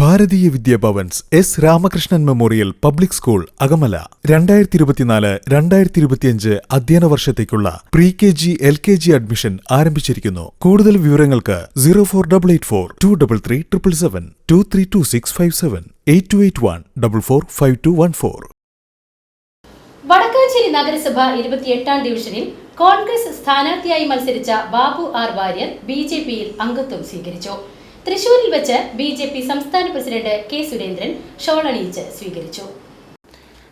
Bharatiya Vidya Bhavan's S Ramakrishnan memorial public school Akamala. രണ്ടായിരത്തി ഇരുപത്തിനാല് രണ്ടായിരത്തി ഇരുപത്തിയഞ്ച് അധ്യയന വർഷത്തേക്കുള്ള pre K G L K G admission ആരംഭിച്ചിരിക്കുന്നു. കൂടുതൽ വിവരങ്ങൾക്ക് zero four double eight four two double three triple seven two three two six five seven eight two eight one double four five two one four Wadakkanchery നഗരസഭ ഇരുപത്തിയെട്ടാം ഡിവിഷനിൽ കോൺഗ്രസ് സ്ഥാനാർത്ഥിയായി മത്സരിച്ച Babu R Warrier B J പിയിൽ അംഗത്വം സ്വീകരിച്ചു. തൃശൂരിൽ വെച്ച് ബി ജെ പി സംസ്ഥാന പ്രസിഡന്റ് കെ സുരേന്ദ്രൻ ഷോൾ അണിയിച്ച് സ്വീകരിച്ചു.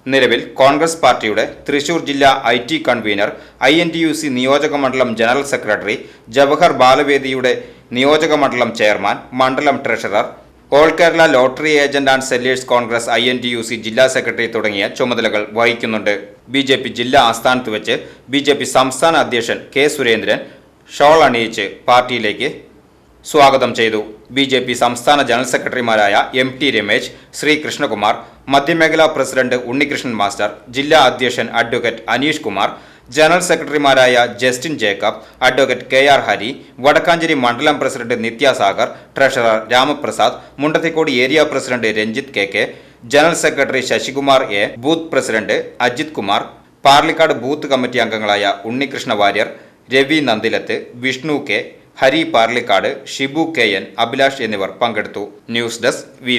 നിലവിൽ കോൺഗ്രസ് പാർട്ടിയുടെ തൃശൂർ ജില്ലാ I T convener I N T U C നിയോജക മണ്ഡലം ജനറൽ സെക്രട്ടറി ജവഹർ ബാലവേദിയുടെ നിയോജക മണ്ഡലം ചെയർമാൻ മണ്ഡലം treasurer all Kerala lottery agent and sellers Congress I N T U C ജില്ലാ സെക്രട്ടറി തുടങ്ങിയ ചുമതലകൾ വഹിക്കുന്നുണ്ട്. ബി ജെ പി ജില്ലാ ആസ്ഥാനത്ത് വെച്ച് ബി ജെ പി സംസ്ഥാന അധ്യക്ഷൻ കെ സുരേന്ദ്രൻ ഷോൾ അണിയിച്ച് പാർട്ടിയിലേക്ക് സ്വാഗതം ചെയ്തു. ബി ജെ പി സംസ്ഥാന ജനറൽ സെക്രട്ടറിമാരായ എം ടി രമേശ് ശ്രീ കൃഷ്ണകുമാർ മധ്യമേഖലാ പ്രസിഡന്റ് ഉണ്ണികൃഷ്ണൻ മാസ്റ്റർ ജില്ലാ അധ്യക്ഷൻ അഡ്വക്കേറ്റ് അനീഷ് കുമാർ ജനറൽ സെക്രട്ടറിമാരായ Justin Jacob advocate K R Hari Wadakkanchery മണ്ഡലം president Nithyasagar treasurer Ramaprasad Mundathikode area president Ranjith K K general secretary Sasikumar A booth president Ajith Kumar Parlikkad booth committee അംഗങ്ങളായ Unnikrishna Warrier Ravi Nandilath Vishnu K Hari Parlikkad Shibu K N Abhilash എന്നിവർ പങ്കെടുത്തു. News desk V